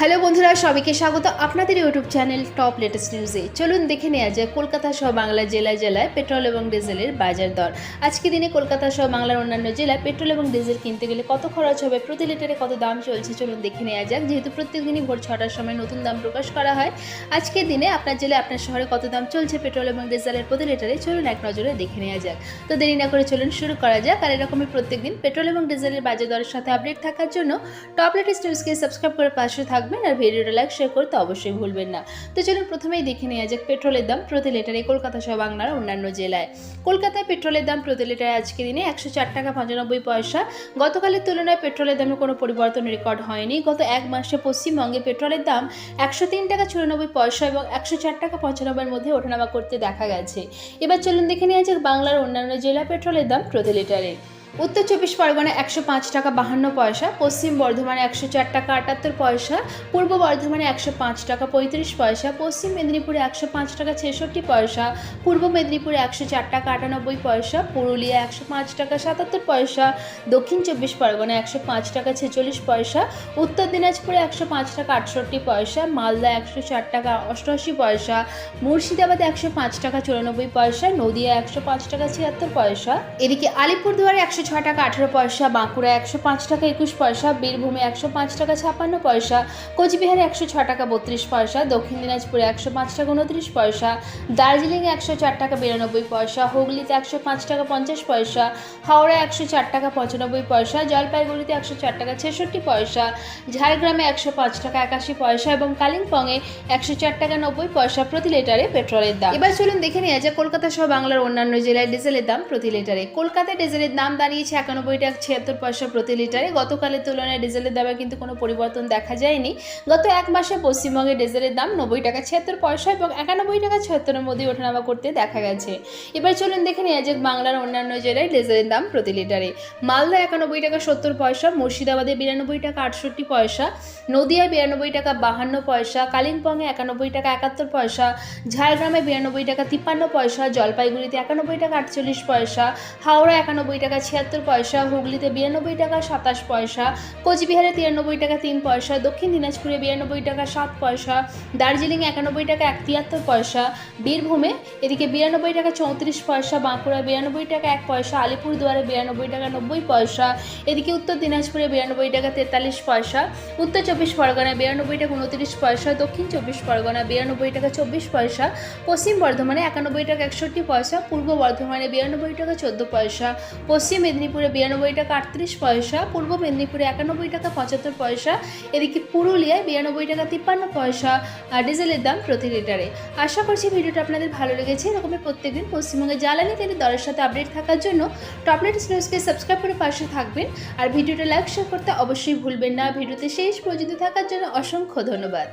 Hello বন্ধুরা, সবাইকে স্বাগত। আপনাদের ইউটিউব চ্যানেল টপ লেটেস্ট নিউজে। চলুন দেখে নেওয়া যায় কলকাতা সহ বাংলা জেলায় জেলায় পেট্রোল এবং ডিজেলের বাজার দর। আজকে দিনে কলকাতা সহ বাংলার অন্যান্য জেলায় পেট্রোল এবং ডিজেল কিনতে গেলে কত খরচ হবে, প্রতি লিটারে কত দাম চলছে চলুন দেখে নেওয়া যাক। যেহেতু প্রত্যেক দিনই ভোর ছটার সময় নতুন দাম প্রকাশ করা হয়, আজকের দিনে আপনার জেলায়, আপনার শহরে কত দাম চলছে পেট্রোল এবং ডিজেলের প্রতি লিটারে চলুন এক নজরে দেখে নেওয়া যাক। তো দেরি না করে চলুন শুরু করা যাক। আর এরকমই প্রত্যেক দিন পেট্রোল এবং ডিজেলের বাজার দরের সাথে আপডেট থাকার জন্য টপ লেটেস্ট নিউজকে সাবস্ক্রাইব করে পাশে থাকবেন আর ভিডিওটা লাইক শেয়ার করতে অবশ্যই ভুলবেন না। তো চলুন প্রথমেই দেখে নেওয়া যাক পেট্রোলের দাম প্রতি লিটারে কলকাতা সহ বাংলার অন্যান্য জেলায়। কলকাতায় পেট্রোলের দাম প্রতি লিটারে আজকে দিনে একশো চার টাকা পঁচানব্বই পয়সা। গতকালের তুলনায় পেট্রোলের দামে কোনো পরিবর্তন রেকর্ড হয়নি। গত এক মাসে পশ্চিমবঙ্গে পেট্রোলের দাম একশো তিন টাকা চুরানব্বই পয়সা এবং একশো চার টাকা পঁচানব্বইয়ের মধ্যে ওঠানামা করতে দেখা গেছে। এবার চলুন দেখে নেওয়া যাক বাংলার অন্যান্য জেলা পেট্রোলের দাম প্রতি লিটারে। উত্তর চব্বিশ পরগনা একশো পাঁচ টাকা বাহান্ন পয়সা, পশ্চিম বর্ধমানে একশো চার টাকা আটাত্তর পয়সা, পূর্ব বর্ধমানে একশো পাঁচ টাকা পঁয়ত্রিশ পয়সা, পশ্চিম মেদিনীপুরে একশো পাঁচ টাকা ছেষট্টি পয়সা, পূর্ব মেদিনীপুরে একশো চার টাকা আটানব্বই পয়সা, পুরুলিয়া একশো পাঁচ টাকা সাতাত্তর পয়সা, দক্ষিণ চব্বিশ পরগনা একশো পাঁচ টাকা ছেচল্লিশ পয়সা, উত্তর দিনাজপুরে একশো পাঁচ টাকা আটষট্টি পয়সা, মালদা একশো চার টাকা অষ্টআশি পয়সা, মুর্শিদাবাদে একশো পাঁচ টাকা চুরানব্বই পয়সা, নদিয়া একশো পাঁচ টাকা ছিয়াত্তর পয়সা। এদিকে আলিপুরদুয়ারে একশো ছয় টাকা, আঠেরো পয়সা বাঁকুড়া একশো পাঁচ টাকা, একুশ পয়সা, বীরভূমে একশো পাঁচ টাকা, ছাপ্পান্ন পয়সা, কোচবিহারে একশো ছ টাকা, বত্রিশ পয়সা, দক্ষিণ দিনাজপুরে একশো পাঁচ টাকা, উনত্রিশ পয়সা, দার্জিলিংয়ে একশো চার টাকা, বিরানব্বই পয়সা, হুগলিতে একশো পাঁচ টাকা, পঞ্চাশ পয়সা হাওড়া একশো চার টাকা, পঁচানব্বই পয়সা, জলপাইগুড়িতে একশো চার টাকা, ছেষট্টি পয়সা, ঝাড়গ্রামে একশো পাঁচ টাকা, একাশি পয়সা এবং কালিম্পংয়ে একশো চার টাকা, নব্বই পয়সা প্রতি লিটারে পেট্রোলের দাম। এবার চলুন দেখে নেওয়া যায় কলকাতা সহ বাংলার অন্যান্য জেলায় ডিজেলের দাম প্রতি লিটারে। কলকাতায় ডিজেলের দাম দাঁড়িয়েছে একানব্বই টাকা ছিয়াত্তর পয়সা প্রতি লিটারে। গতকালের তুলনায় ডিজেলের দামে কিন্তু কোনো পরিবর্তন দেখা যায়নি। গত এক মাসে পশ্চিমবঙ্গে ডিজেলের দাম নব্বই টাকা ছিয়াত্তর পয়সা এবং একানব্বই টাকা ছিয়াত্তরের মধ্যে ওঠানামা করতে দেখা গেছে। এবার চলুন দেখে নেওয়া যাক বাংলার অন্যান্য জেলায় ডিজেলের দাম প্রতি লিটারে। মালদা একানব্বই টাকা সত্তর পয়সা, মুর্শিদাবাদে বিরানব্বই টাকা আটষট্টি পয়সা, নদিয়ায় বিরানব্বই টাকা বাহান্ন পয়সা, কালিম্পংয়ে একানব্বই টাকা একাত্তর পয়সা, ঝাড়গ্রামে বিরানব্বই টাকা তিপ্পান্ন পয়সা, জলপাইগুড়িতে একানব্বই টাকা আটচল্লিশ পয়সা হাওড়া একানব্বই টাকা ছিয়াত্তর পয়সা, হুগলিতে বিরানব্বই টাকা, সাতাশ পয়সা, কোচবিহারে তিরানব্বই টাকা, তিন পয়সা, দক্ষিণ দিনাজপুরে বিরানব্বই টাকা, সাত পয়সা দার্জিলিং একানব্বই টাকা, এক তিয়াত্তর পয়সা, বীরভূমে এদিকে বিরানব্বই টাকা, চৌত্রিশ পয়সা বাঁকুড়া বিরানব্বই টাকা, এক পয়সা, আলিপুরদুয়ারে বিরানব্বই টাকা, নব্বই পয়সা, এদিকে উত্তর দিনাজপুরে বিরানব্বই টাকা, তেতাল্লিশ পয়সা, উত্তর চব্বিশ পরগনা বিরানব্বই টাকা, উনত্রিশ পয়সা, দক্ষিণ চব্বিশ পরগনা বিরানব্বই টাকা, চব্বিশ পয়সা, পশ্চিম বর্ধমানে একানব্বই টাকা, একষট্টি পয়সা, পূর্ব বর্ধমানে বিরানব্বই টাকা, চোদ্দ পয়সা, পশ্চিম মেদিনীপুরে বিরানব্বই টাকা আটত্রিশ পয়সা, পূর্ব মেদিনীপুরে একানব্বই টাকা পঁচাত্তর পয়সা, এদিকে পুরুলিয়ায় বিরানব্বই টাকা তিপ্পান্ন পয়সা ডিজেলের দাম প্রতি লিটারে। আশা করছি ভিডিওটা আপনাদের ভালো লেগেছে। এরকমই প্রত্যেকদিন পশ্চিমবঙ্গে জ্বালানি তেলের দরের সাথে আপডেট থাকার জন্য টপলেট নিউজকে সাবস্ক্রাইব করে পাশে থাকবেন। আর ভিডিওটা লাইক শেয়ার করতে অবশ্যই ভুলবেন না। ভিডিওতে শেষ পর্যন্ত থাকার জন্য অসংখ্য ধন্যবাদ।